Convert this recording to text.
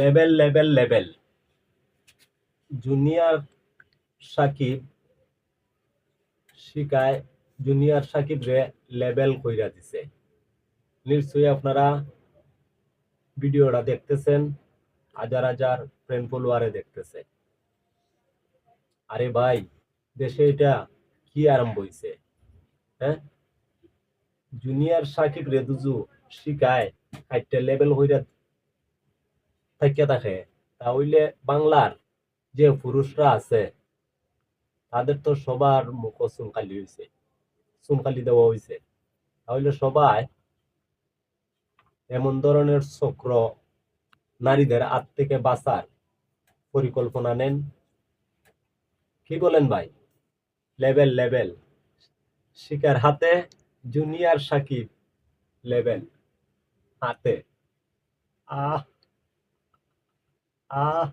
Level level level. Junior Shakib শিকায়, junior Shakib রে level কইরা দিছে। নিশ্চয়ই আপনারা ভিডিওটা দেখতেছেন, হাজার হাজার ফ্রেন্ড ফলোয়ারে দেখতেছে। আরে ভাই, দেশে এটা কি আরম্ভ হইছে? হ্যাঁ? জুনিয়র সাকিব রেদুজু শিকায় একটা লেভেল হইরা থাকিয়া থাকে। তাহলে বাংলার যে পুরুষরা আছে, তাদের তো সবার মুখ চুনকালি হয়েছে চুনকালি দেওয়া হয়েছে তাহলে সবাই এমন ধরনের চক্র নারীদের হাত থেকে বাঁচার পরিকল্পনা নেন। কি বলেন ভাই? Level level. শিকার হাতে, জুনিয়র সাকিব লেভেল। হাতে। আহ! আহ